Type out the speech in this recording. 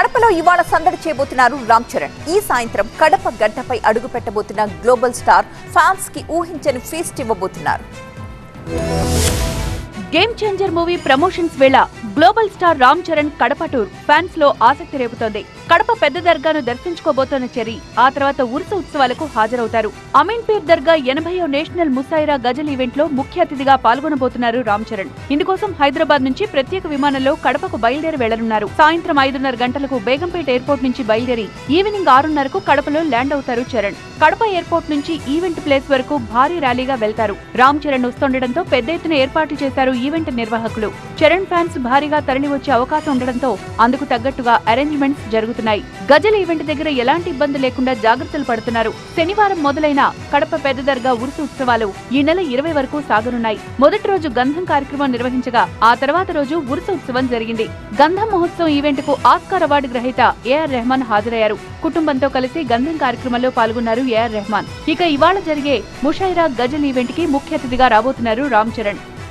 కడపలో ఇవాళ సందడి చేయబోతున్నారు రామ్ చరణ్. ఈ సాయంత్రం కడప గడ్డపై అడుగు పెట్టబోతున్న గ్లోబల్ స్టార్ ఫ్యాన్స్కి ఊహించని ఫీస్ట్ ఇవ్వబోతున్నారు. గేమ్ చేంజర్ మూవీ ప్రమోషన్స్ వేళ global star Ram Charan Kadapa tour ఫ్యాన్స్లో ఆసక్తి రేపుతోంది. కడప పెద్ద దర్గాను దర్శించుకోబోతోన్న చెరి ఆ తర్వాత ఉరుస ఉత్సవాలకు హాజరవుతారు. అమీన్ పీర్ దర్గా ఎనభైయో నేషనల్ ముసాయిరా గజల్ ఈవెంట్లో ముఖ్య అతిథిగా పాల్గొనబోతున్నారు రామ్ చరణ్. ఇందుకోసం హైదరాబాద్ నుంచి ప్రత్యేక విమానంలో కడపకు బయలుదేరి వెళ్ళనున్నారు. సాయంత్రం ఐదున్నర గంటలకు బేగంపేట ఎయిర్పోర్ట్ నుంచి బయలుదేరి ఈవినింగ్ ఆరున్నరకు కడపలో ల్యాండ్ అవుతారు చరణ్. కడప ఎయిర్పోర్ట్ నుంచి ఈవెంట్ ప్లేస్ వరకు భారీ ర్యాలీగా వెళ్తారు. రామ్ చరణ్ వస్తుండటంతో పెద్ద ఎత్తున ఏర్పాట్లు చేశారు ఈవెంట్ నిర్వాహకులు. చరణ్ ఫ్యాన్స్ భారీగా తరలివచ్చే అవకాశం ఉండడంతో అందుకు తగ్గట్టుగా అరేంజ్మెంట్స్ జరుగుతున్నాయి. గజల్ ఈవెంట్ దగ్గర ఎలాంటి ఇబ్బంది లేకుండా జాగ్రత్తలు పడుతున్నారు. శనివారం మొదలైన కడప పెద్ద దర్గా ఉరుసు ఉత్సవాలు ఈ నెల ఇరవై వరకు సాగనున్నాయి. మొదటి రోజు గంధం కార్యక్రమం నిర్వహించగా ఆ తర్వాత రోజు ఉరుసు ఉత్సవం జరిగింది. గంధం మహోత్సవం ఈవెంట్కు ఆస్కార్ అవార్డు గ్రహీత ఏఆర్ రెహమాన్ హాజరయ్యారు. కుటుంబంతో కలిసి గంధం కార్యక్రమంలో పాల్గొన్నారు ఏఆర్ రెహమాన్. ఇక ఇవాళ జరిగే ముషైరా గజల్ ఈవెంట్కి ముఖ్య అతిథిగా రాబోతున్నారు రామ్ చరణ్.